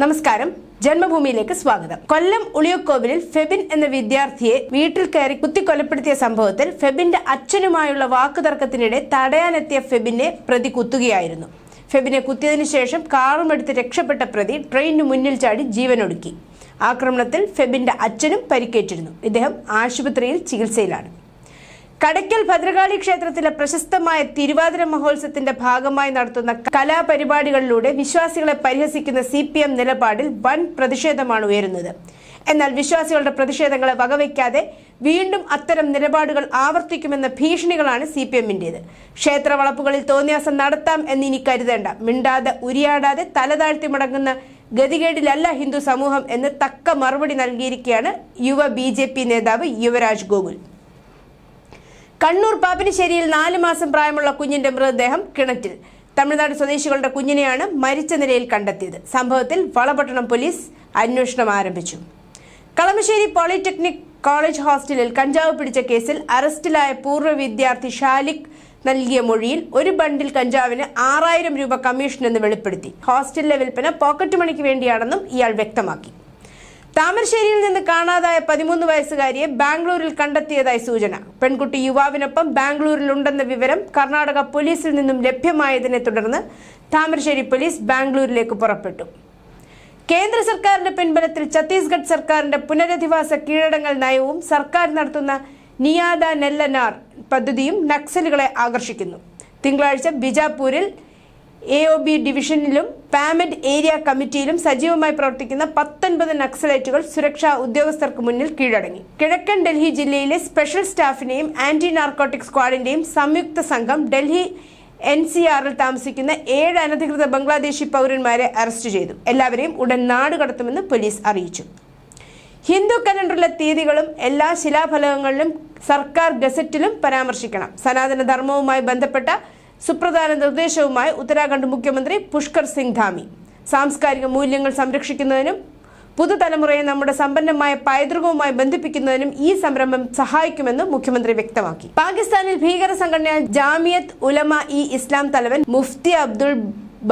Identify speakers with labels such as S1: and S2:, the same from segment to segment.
S1: നമസ്കാരം. ജന്മഭൂമിയിലേക്ക് സ്വാഗതം. കൊല്ലം ഉളിയക്കോവിലിൽ ഫെബിൻ എന്ന വിദ്യാർത്ഥിയെ വീട്ടിൽ കയറി കുത്തിക്കൊലപ്പെടുത്തിയ സംഭവത്തിൽ ഫെബിന്റെ അച്ഛനുമായുള്ള വാക്കുതർക്കത്തിനിടെ തടയാനെത്തിയ ഫെബിനെ പ്രതി കുത്തുകയായിരുന്നു. ഫെബിനെ കുത്തിയതിനു ശേഷം കാറുമെടുത്ത് രക്ഷപ്പെട്ട പ്രതി ട്രെയിനിന് മുന്നിൽ ചാടി ജീവനൊടുക്കി. ആക്രമണത്തിൽ ഫെബിന്റെ അച്ഛനും പരിക്കേറ്റിരുന്നു. ഇദ്ദേഹം ആശുപത്രിയിൽ ചികിത്സയിലാണ്. കടയ്ക്കൽ ഭദ്രകാളി ക്ഷേത്രത്തിലെ പ്രശസ്തമായ തിരുവാതിര മഹോത്സവത്തിന്റെ ഭാഗമായി നടത്തുന്ന കലാപരിപാടികളിലൂടെ വിശ്വാസികളെ പരിഹസിക്കുന്ന സി പി എം നിലപാടിൽ വൻ പ്രതിഷേധമാണ് ഉയരുന്നത്. എന്നാൽ വിശ്വാസികളുടെ പ്രതിഷേധങ്ങളെ വകവയ്ക്കാതെ വീണ്ടും അത്തരം നിലപാടുകൾ ആവർത്തിക്കുമെന്ന ഭീഷണികളാണ് സി പി എമ്മിന്റേത് ക്ഷേത്ര വളപ്പുകളിൽ തോന്നിയാസം നടത്താം എന്നിനി കരുതേണ്ട മിണ്ടാതെ ഉരിയാടാതെ തലതാഴ്ത്തി മടങ്ങുന്ന ഗതികേടിലല്ല ഹിന്ദു സമൂഹം എന്ന് തക്ക മറുപടി നൽകിയിരിക്കുകയാണ് യുവ ബി നേതാവ് യുവരാജ് ഗോകുൽ. കണ്ണൂർ പാപ്പിനിശ്ശേരിയിൽ നാല് മാസം പ്രായമുള്ള കുഞ്ഞിന്റെ മൃതദേഹം കിണറ്റിൽ. തമിഴ്നാട് സ്വദേശികളുടെ കുഞ്ഞിനെയാണ് മരിച്ച നിലയിൽ കണ്ടെത്തിയത്. സംഭവത്തിൽ വളപട്ടണം പോലീസ് അന്വേഷണം ആരംഭിച്ചു. കളമശ്ശേരി പോളിടെക്നിക് കോളേജ് ഹോസ്റ്റലിൽ കഞ്ചാവ് പിടിച്ച കേസിൽ അറസ്റ്റിലായ പൂർവ വിദ്യാർത്ഥി ഷാലിഖ് നൽകിയ മൊഴിയിൽ ഒരു ബണ്ടിൽ കഞ്ചാവിന് ആറായിരം രൂപ കമ്മീഷൻ എന്ന് വെളിപ്പെടുത്തി. ഹോസ്റ്റലിലെ വിൽപ്പന പോക്കറ്റ് മണിക്ക് വേണ്ടിയാണെന്നും ഇയാൾ വ്യക്തമാക്കി. താമരശ്ശേരിയിൽ നിന്ന് കാണാതായ പതിമൂന്ന് വയസ്സുകാരിയെ ബാംഗ്ലൂരിൽ കണ്ടെത്തിയതായി സൂചന. പെൺകുട്ടി യുവാവിനൊപ്പം ബാംഗ്ലൂരിലുണ്ടെന്ന വിവരം കർണാടക പോലീസിൽ നിന്നും ലഭ്യമായതിനെ തുടർന്ന് താമരശ്ശേരി പോലീസ് ബാംഗ്ലൂരിലേക്ക് പുറപ്പെട്ടു. കേന്ദ്ര സർക്കാരിന്റെ പിൻബലത്തിൽ ഛത്തീസ്ഗഡ് സർക്കാരിന്റെ പുനരധിവാസ കീഴടങ്ങൽ നയവും സർക്കാർ നടത്തുന്ന നിയാദ നെല്ലനാർ പദ്ധതിയും നക്സലുകളെ ആകർഷിക്കുന്നു. തിങ്കളാഴ്ച ബിജാപൂരിൽ എ ഒ ബി ഡിവിഷനിലും പാമഡ് ഏരിയ കമ്മിറ്റിയിലും സജീവമായി പ്രവർത്തിക്കുന്ന പത്തൊൻപത് നക്സലൈറ്റുകൾ സുരക്ഷാ ഉദ്യോഗസ്ഥർക്ക് മുന്നിൽ കീഴടങ്ങി. കിഴക്കൻ ഡൽഹി ജില്ലയിലെ സ്പെഷ്യൽ സ്റ്റാഫിനെയും ആന്റി നാർക്കോട്ടിക് സ്ക്വാഡിന്റെയും സംയുക്ത സംഘം ഡൽഹി എൻ സി ആറിൽ താമസിക്കുന്ന ഏഴ് അനധികൃത ബംഗ്ലാദേശി പൗരന്മാരെ അറസ്റ്റ് ചെയ്തു. എല്ലാവരെയും ഉടൻ നാടുകടത്തുമെന്ന് പോലീസ് അറിയിച്ചു. ഹിന്ദു കലണ്ടറിലെ തീയതികളും എല്ലാ ശിലാഫലകങ്ങളിലും സർക്കാർ ഗസറ്റിലും പരാമർശിക്കണം. സനാതന ധർമ്മവുമായി ബന്ധപ്പെട്ട സുപ്രധാന നിർദ്ദേശവുമായി ഉത്തരാഖണ്ഡ് മുഖ്യമന്ത്രി പുഷ്കർ സിംഗ് ധാമി. സാംസ്കാരിക മൂല്യങ്ങൾ സംരക്ഷിക്കുന്നതിനും പുതുതലമുറയെ നമ്മുടെ സമ്പന്നമായ പൈതൃകവുമായി ബന്ധിപ്പിക്കുന്നതിനും ഈ സംരംഭം സഹായിക്കുമെന്നും മുഖ്യമന്ത്രി വ്യക്തമാക്കി. പാകിസ്ഥാനിൽ ഭീകര സംഘടന ജാമിയത്ത് ഉലമ ഇ ഇസ്ലാം തലവൻ മുഫ്തി അബ്ദുൾ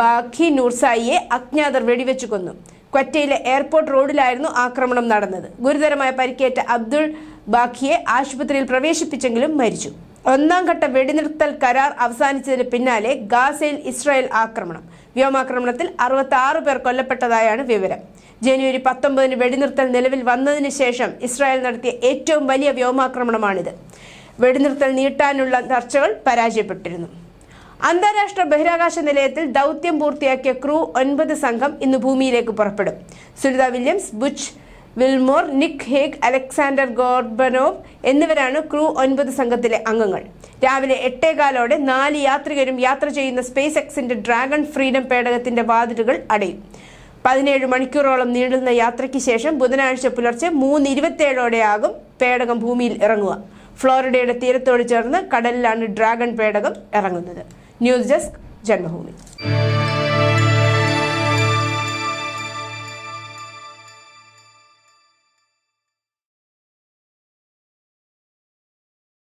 S1: ബാഖി നൂർസായിയെ അജ്ഞാതർ വെടിവെച്ചു കൊന്നു. ക്വറ്റയിലെ എയർപോർട്ട് റോഡിലായിരുന്നു ആക്രമണം നടന്നത്. ഗുരുതരമായ പരിക്കേറ്റ അബ്ദുൾ ബാഖിയെ ആശുപത്രിയിൽ പ്രവേശിപ്പിച്ചെങ്കിലും മരിച്ചു. ഒന്നാം ഘട്ട വെടിനിർത്തൽ കരാർ അവസാനിച്ചതിന് പിന്നാലെ ഗാസയിൽ ഇസ്രായേൽ ആക്രമണം. വ്യോമാക്രമണത്തിൽ അറുപത്തി ആറ് പേർ കൊല്ലപ്പെട്ടതായാണ് വിവരം. ജനുവരി പത്തൊമ്പതിന് വെടിനിർത്തൽ നിലവിൽ വന്നതിന് ശേഷം ഇസ്രായേൽ നടത്തിയ ഏറ്റവും വലിയ വ്യോമാക്രമണമാണിത്. വെടിനിർത്തൽ നീട്ടാനുള്ള ചർച്ചകൾ പരാജയപ്പെട്ടിരുന്നു. അന്താരാഷ്ട്ര ബഹിരാകാശ നിലയത്തിൽ ദൗത്യം പൂർത്തിയാക്കിയ ക്രൂ ഒൻപത് സംഘം ഇന്ന് ഭൂമിയിലേക്ക് പുറപ്പെടും. Sunita Williams Butch Wilmore Nick Hague Alexander Gorbunov എന്നിവരാണ് ക്രൂ ഒൻപത് സംഘത്തിലെ അംഗങ്ങൾ. രാവിലെ എട്ടേകാലോടെ നാല് യാത്രികരും യാത്ര ചെയ്യുന്ന സ്പേസ് എക്സിന്റെ ഡ്രാഗൺ ഫ്രീഡം പേടകത്തിന്റെ വാതിലുകൾ അടയും. പതിനേഴ് മണിക്കൂറോളം നീളുന്ന യാത്രയ്ക്ക് ശേഷം ബുധനാഴ്ച പുലർച്ചെ മൂന്ന് ഇരുപത്തിയേഴോടെയാകും പേടകം ഭൂമിയിൽ ഇറങ്ങുക. ഫ്ലോറിഡയുടെ തീരത്തോട് ചേർന്ന് കടലിലാണ് ഡ്രാഗൺ പേടകം ഇറങ്ങുന്നത്. News desk Janmabhumi.